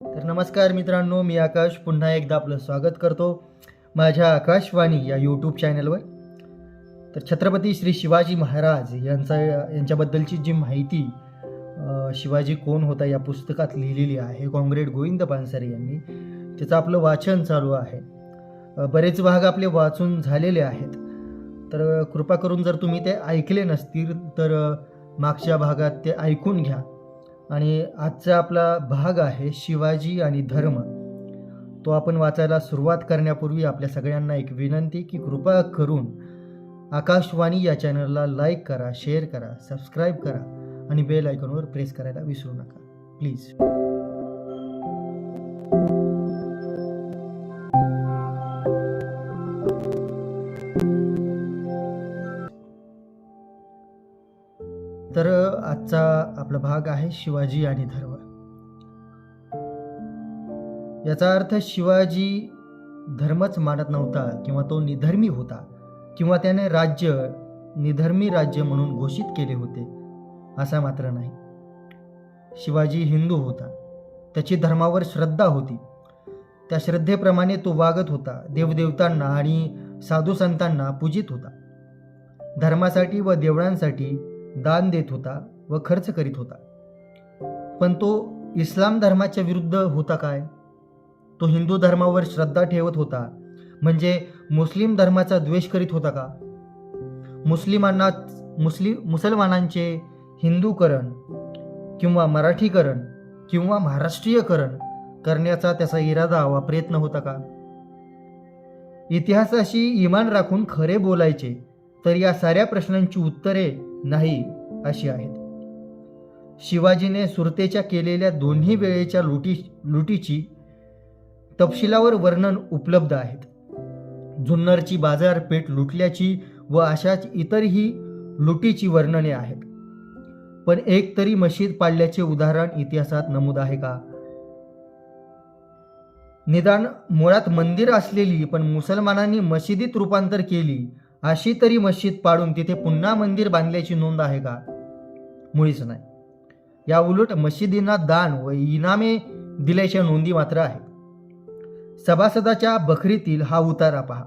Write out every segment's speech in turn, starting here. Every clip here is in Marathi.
तर नमस्कार मित्रांनो मी आकाश. पुन्हा एकदा आपलं स्वागत करतो माझ्या आकाशवाणी या यूट्यूब चॅनलवर तर छत्रपती श्री शिवाजी महाराज यांचा यांच्याबद्दलची जी माहिती शिवाजी कोण होता या पुस्तकात लिहिलेली आहे कॉम्रेड गोविंद पानसरे यांनी त्याचं आपलं वाचन चालू आहे. बरेच भाग आपले वाचून झालेले आहेत. तर कृपा करून जर तुम्ही ते ऐकले नसतील तर मागच्या भागात ते ऐकून घ्या. आणि आजचा आपला भाग आहे शिवाजी आणि धर्म. तो आपण वाचायला सुरुवात करण्यापूर्वी आपल्या सगळ्यांना एक विनंती की कृपा करून आकाशवाणी या चॅनलला लाईक करा शेअर करा सबस्क्राईब करा आणि बेल आयकॉनवर प्रेस करायला विसरू नका. प्लीज. तर आजचा आपला भाग आहे शिवाजी आणि धर्म. याचा अर्थ शिवाजी धर्मच मानत नव्हता किंवा तो निधर्मी होता किंवा त्याने राज्य निधर्मी राज्य म्हणून घोषित केले होते असा मात्र नाही. शिवाजी हिंदू होता. त्याची धर्मावर श्रद्धा होती. त्या श्रद्धेप्रमाणे तो वागत होता देवदेवतांना आणि साधू संतांना पूजित होता. धर्मासाठी व देवळांसाठी दान देत होता. व खर्च करीत होता. पण तो इस्लाम धर्माच्या विरुद्ध होता काय? तो हिंदू धर्मावर श्रद्धा ठेवत होता म्हणजे मुस्लिम धर्माचा द्वेष करीत होता का? मुस्लिमांना मुस्लिम मुसलमानांचे हिंदूकरण किंवा मराठीकरण किंवा महाराष्ट्रीयकरण करण्याचा त्याचा इरादा वा प्रयत्न होता का? इतिहासाशी इमान राखून खरे बोलायचे तर या साऱ्या प्रश्नांची उत्तरे नाही अशी आहेत. शिवाजीने सुरतेच्या केलेल्या दोन्ही वेळेच्या लुटी लुटीची तपशिलावर वर्णन उपलब्ध आहेत. जुन्नरची बाजारपेठ लुटल्याची व अशाच इतरही लुटीची वर्णने आहेत. पण एक तरी मशीद पाडल्याचे उदाहरण इतिहासात नमूद आहे का? निदान मुळात मंदिर असलेली पण मुसलमानांनी मशिदीत रूपांतर केली अशी तरी मशीद पाडून तिथे पुन्हा मंदिर बांधल्याची नोंद आहे का? मुळीच नाही. या उलट मशिदींना दान व इनामे दिल्याच्या नोंदी मात्र आहेत. सभासदाच्या बखरीतील हा उतारा पहा.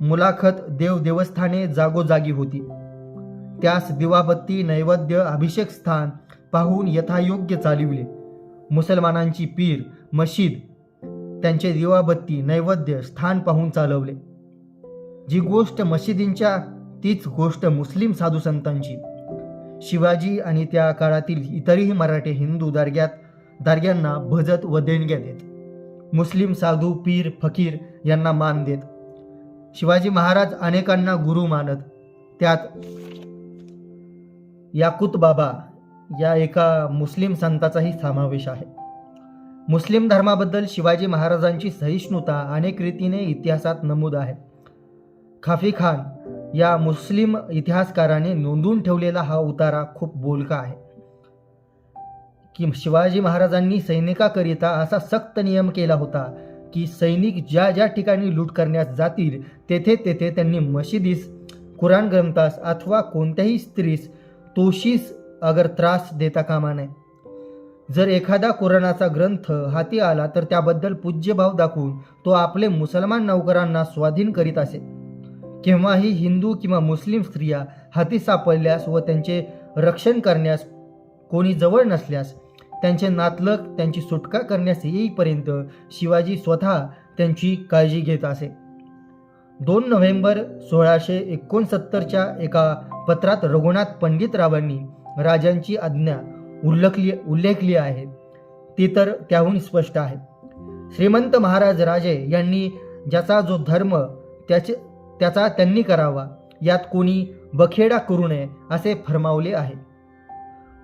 मुलाखत देव देवस्थाने जागोजागी होती. त्यास दिवाबत्ती नैवेद्य अभिषेक स्थान पाहून यथायोग्य चालिवले. मुसलमानांची पीर मशीद त्यांचे दिवाबत्ती नैवेद्य स्थान पाहून चालवले. जी गोष्ट मशिदींच्या तीच गोष्ट मुस्लिम साधू संतांची. शिवाजी आणि त्या काळातील इतरही मराठे हिंदू दारग्यात दारग्यांना भजत व देणग्या देत. मुस्लिम साधू पीर फकीर यांना मान देत. शिवाजी महाराज अनेकांना गुरु मानत. त्यात याकुत बाबा या एका मुस्लिम संताचाही समावेश आहे. मुस्लिम धर्माबद्दल शिवाजी महाराजांची सहिष्णुता अनेक रीतीने इतिहासात नमूद आहे. खाफी खान या मुस्लिम इतिहासकाराने नोंदवून ठेवलेला हा उतारा खूप बोलका आहे. की शिवाजी महाराजांनी सैनिकाकरिता असा सक्त नियम केला होता की सैनिक ज्या ज्या ठिकाणी लूट करण्यास जातील तेथे तेथे त्यांनी मशिदीस कुराण ग्रंथास अथवा कोणत्याही स्त्रीस तोशीस अगर त्रास देता कामा नये. जर एखादा कुराणाचा ग्रंथ हाती आला तर त्याबद्दल पूज्यभाव दाखवून तो आपले मुसलमान नौकरांना स्वाधीन करीत असे. केव्हाही हिंदू किंवा मुस्लिम स्त्रिया हाती सापडल्यास व त्यांचे रक्षण करण्यास कोणी जवळ नसल्यास त्यांचे नातलग त्यांची सुटका करण्यास येईपर्यंत शिवाजी स्वतः त्यांची काळजी घेत असे. दोन नोव्हेंबर सोळाशे एकोणसत्तरच्या एका पत्रात रघुनाथ पंडितरावांनी राजांची आज्ञा उल्लेखली उल्लेखली आहे. ती तर त्याहून स्पष्ट आहे. श्रीमंत महाराज राजे यांनी ज्याचा जो धर्म त्याचे त्याचा त्यांनी करावा. यात कोणी बखेडा करू नये असे फरमावले आहे.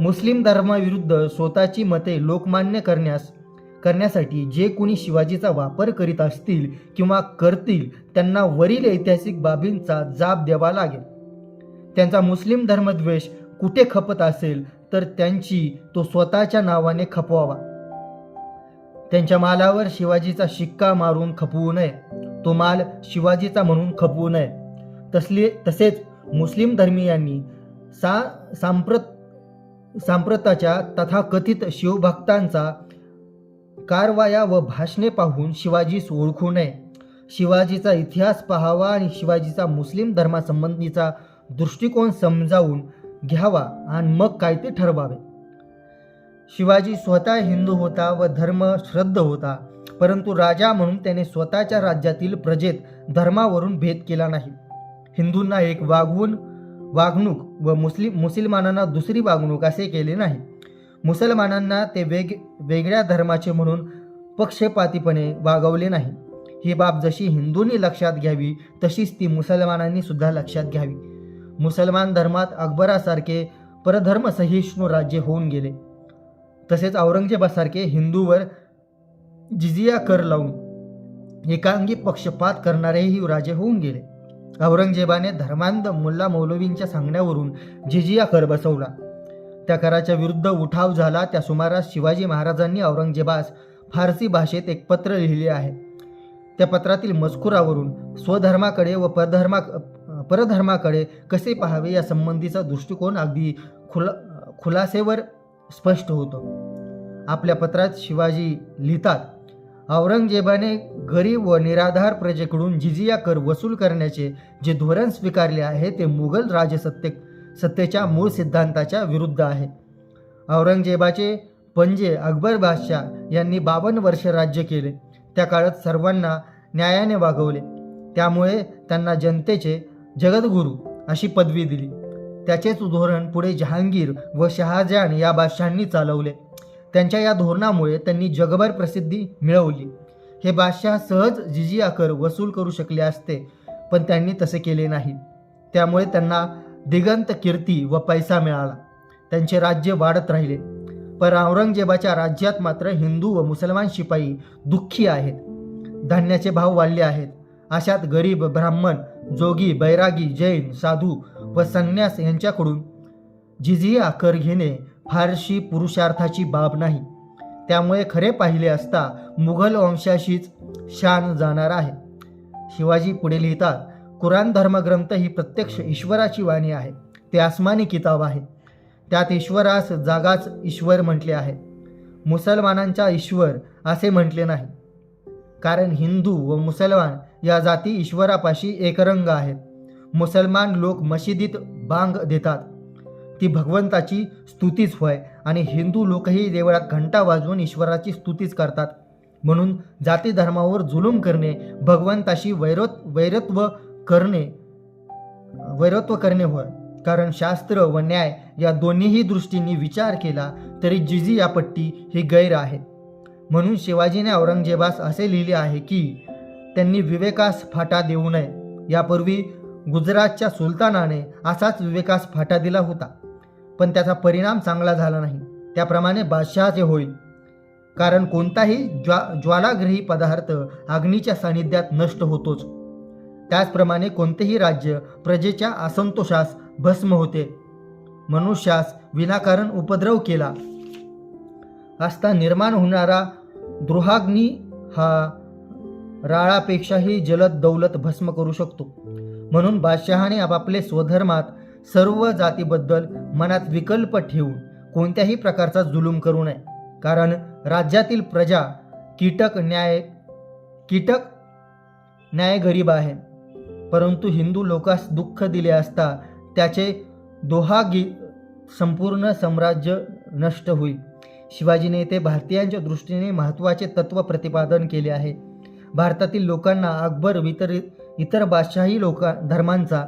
मुस्लिम धर्माविरुद्ध स्वतःची मते लोकमान्य करण्यास करण्यासाठी जे कोणी शिवाजीचा वापर करीत असतील किंवा करतील त्यांना वरील ऐतिहासिक बाबींचा जाब द्यावा लागेल. त्यांचा मुस्लिम धर्मद्वेष कुठे खपत असेल तर त्यांची तो स्वतःच्या नावाने खपवावा. त्यांच्या मालावर शिवाजीचा शिक्का मारून खपवू नये. तो माल शिवाजीचा म्हणून खपवू नये. तसले तसेच मुस्लिम धर्मीयांनी सा सांप्रत सांप्रताच्या तथाकथित शिवभक्तांचा कारवाया व भाषणे पाहून शिवाजीस ओळखू नये. शिवाजीचा इतिहास पाहावा आणि शिवाजीचा मुस्लिम धर्मासंबंधीचा दृष्टिकोन समजावून घ्यावा आणि मग काय ते ठरवावे. शिवाजी स्वतः हिंदू होता व धर्म श्रद्ध होता. परंतु राजा म्हणून त्याने स्वतःच्या राज्यातील प्रजेत धर्मावरून भेद केला नाही. हिंदूंना एक वागवून वागणूक व मुस्लिम मुसलमानांना दुसरी वागणूक असे केले नाही. मुसलमानांना ते वेग वेगळ्या धर्माचे म्हणून पक्षपातीपणे वागवले नाही. ही बाब जशी हिंदूंनी लक्षात घ्यावी तशीच ती मुसलमानांनी सुद्धा लक्षात घ्यावी. मुसलमान धर्मात अकबरासारखे परधर्म सहिष्णू राज्य होऊन गेले. तसेच औरंगजेबासारखे हिंदूवर जिजिया कर लावून एकांगी पक्षपात करणारेही राजे होऊन गेले. औरंगजेबाने धर्मांध मुल्ला मौलवींच्या सांगण्यावरून जिजिया कर बसवला. त्या कराच्या विरुद्ध उठाव झाला. त्या सुमारास शिवाजी महाराजांनी औरंगजेबास फारसी भाषेत एक पत्र लिहिले आहे. त्या पत्रातील मजकुरावरून स्वधर्माकडे व परधर्मा परधर्माकडे कसे पाहावे या संबंधीचा दृष्टिकोन अगदी खुला खुलासेवर स्पष्ट होतो. आपल्या पत्रात शिवाजी लिहितात औरंगजेबाने गरीब व निराधार प्रजेकडून जिजिया कर वसूल करण्याचे जे धोरण स्वीकारले आहे ते मुघल राजसत्ते सत्तेच्या मूळ सिद्धांताच्या विरुद्ध आहे. औरंगजेबाचे पंजे अकबर बादशाह यांनी बावन्न वर्ष राज्य केले. त्या काळात सर्वांना न्यायाने वागवले. त्यामुळे त्यांना जनतेचे जगद्गुरू अशी पदवी दिली. त्याचेच धोरण पुढे जहांगीर व शहाजहान या बादशांनी चालवले. त्यांच्या या धोरणामुळे त्यांनी जगभर प्रसिद्धी मिळवली. हे बादशाह सहज जिजिया कर वसूल करू शकले असते पण त्यांनी तसे केले नाही. त्यामुळे त्यांना दिगंत कीर्ती व पैसा मिळाला. त्यांचे राज्य वाढत राहिले. पण औरंगजेबाच्या राज्यात मात्र हिंदू व मुसलमान शिपाई दुःखी आहेत. धान्याचे भाव वाढले आहेत. अशात गरीब ब्राह्मण जोगी बैरागी जैन साधू व संन्यास यांच्याकडून जिजिया कर घेणे फारशी पुरुषार्थाची बाब नाही. त्यामुळे खरे पाहिले असता मुघल वंशाशीच शान जाणार आहे. शिवाजी पुढे लिहितात कुराण धर्मग्रंथ ही प्रत्यक्ष ईश्वराची वाणी आहे. ते आसमानी किताब आहे. त्यात ईश्वरास जागाच ईश्वर म्हटले आहे. मुसलमानांचा ईश्वर असे म्हटले नाही. कारण हिंदू व मुसलमान या जाती ईश्वरापाशी एकरंग आहेत. मुसलमान लोक मशिदीत बांग देतात. ती भगवंताची स्तुतीच होय. आणि हिंदू लोकही देवळात घंटा वाजवून ईश्वराची स्तुतीच करतात. म्हणून जाती धर्मावर जुलूम करणे भगवंताशी वैरत वैरत्व करणे वैरत्व करणे होय. कारण शास्त्र व न्याय या दोन्हीही दृष्टींनी विचार केला तरी जिजिया पट्टी ही गैर आहे. म्हणून शिवाजीने औरंगजेबास असे लिहिले आहे की त्यांनी विवेकास फाटा देऊ नये. यापूर्वी गुजरातच्या सुलतानाने असाच विवेकास फाटा दिला होता. पण त्याचा परिणाम चांगला झाला नाही. त्याप्रमाणे बादशहाचे होईल. कारण कोणताही ज्वा ज्वालाग्रही पदार्थ अग्नीच्या सानिध्यात नष्ट होतोच. त्याचप्रमाणे कोणतेही राज्य प्रजेच्या असंतोषास भस्म होते. मनुष्यास विनाकारण उपद्रव केला. असता निर्माण होणारा द्रोहाग्नी हा राळापेक्षाही जलद दौलत भस्म करू शकतो. म्हणून बादशहाने आपापले स्वधर्मात सर्व जातीबद्दल मनात विकल्प ठेवून कोणत्याही प्रकारचा जुलूम करू नये. कारण राज्यातील प्रजा कीटक न्याय कीटक न्याय गरीब आहे. परंतु हिंदू लोकास दुःख दिले असता त्याचे दोहागी संपूर्ण साम्राज्य नष्ट होईल. शिवाजीने येथे भारतीयांच्या दृष्टीने महत्त्वाचे तत्त्व प्रतिपादन केले आहे. भारतातील लोकांना अकबर वितरित इतर बादशाही लोका धर्मांचा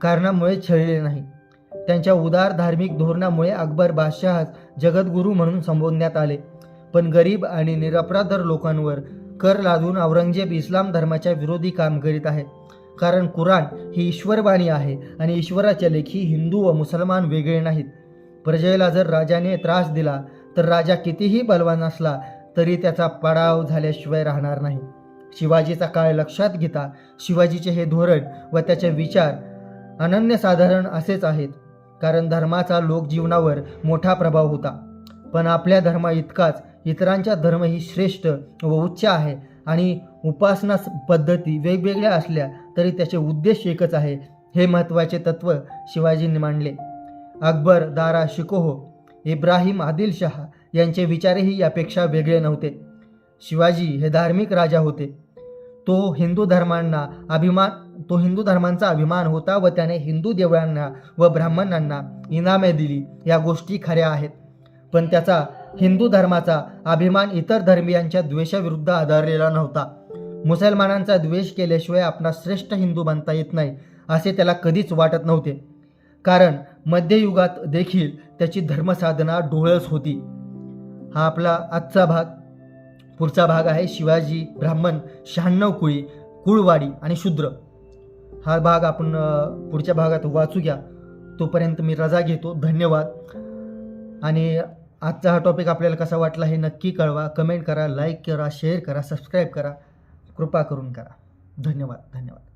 कारणामुळे छळले नाही. त्यांच्या उदार धार्मिक धोरणामुळे अकबर बादशहास जगद्गुरू म्हणून संबोधण्यात आले. पण गरीब आणि निरपराधर लोकांवर कर लादून औरंगजेब इस्लाम धर्माच्या विरोधी काम करीत आहे. कारण कुराण ही ईश्वरवाणी आहे आणि ईश्वराच्या लेखी हिंदू व मुसलमान वेगळे नाहीत. प्रजेला जर राजाने त्रास दिला तर राजा कितीही बलवान असला तरी त्याचा पडाव झाल्याशिवाय राहणार नाही. शिवाजीचा काळ लक्षात घेता शिवाजीचे हे धोरण व त्याचे विचार अनन्यसाधारण असेच आहेत. कारण धर्माचा लोकजीवनावर मोठा प्रभाव होता. पण आपल्या धर्मा इतकाच इतरांच्या धर्म ही श्रेष्ठ व उच्च आहे आणि उपासना पद्धती वेगवेगळ्या असल्या तरी त्याचे उद्देश एकच आहे हे महत्त्वाचे तत्त्व शिवाजींनी मांडले. अकबर दारा शिकोह इब्राहिम आदिलशहा यांचे विचारही यापेक्षा वेगळे नव्हते. शिवाजी हे धार्मिक राजा होते. तो हिंदू धर्मांना अभिमान तो हिंदू धर्मांचा अभिमान होता व त्याने हिंदू देवळांना व ब्राह्मणांना इनामे दिली. या गोष्टी खऱ्या आहेत. पण त्याचा हिंदू धर्माचा अभिमान इतर धर्मियांच्या द्वेषाविरुद्ध आधारलेला नव्हता. मुसलमानांचा द्वेष केल्याशिवाय आपला श्रेष्ठ हिंदू बनता येत नाही असे त्याला कधीच वाटत नव्हते. कारण मध्ययुगात देखील त्याची धर्मसाधना डोळस होती. हा आपला आजचा भाग. पुढचा भाग आहे शिवाजी ब्राह्मण शहाण्णव कुळी कुळवाडी आणि शूद्र. हा भाग आपण पुढच्या भागात वाचू घ्या तोपर्यंत मी रजा घेतो. धन्यवाद. आणि आजचा हा टॉपिक आपल्याला कसा वाटला हे नक्की कळवा. कमेंट करा लाईक करा शेअर करा सबस्क्राईब करा. कृपा करून करा. धन्यवाद धन्यवाद.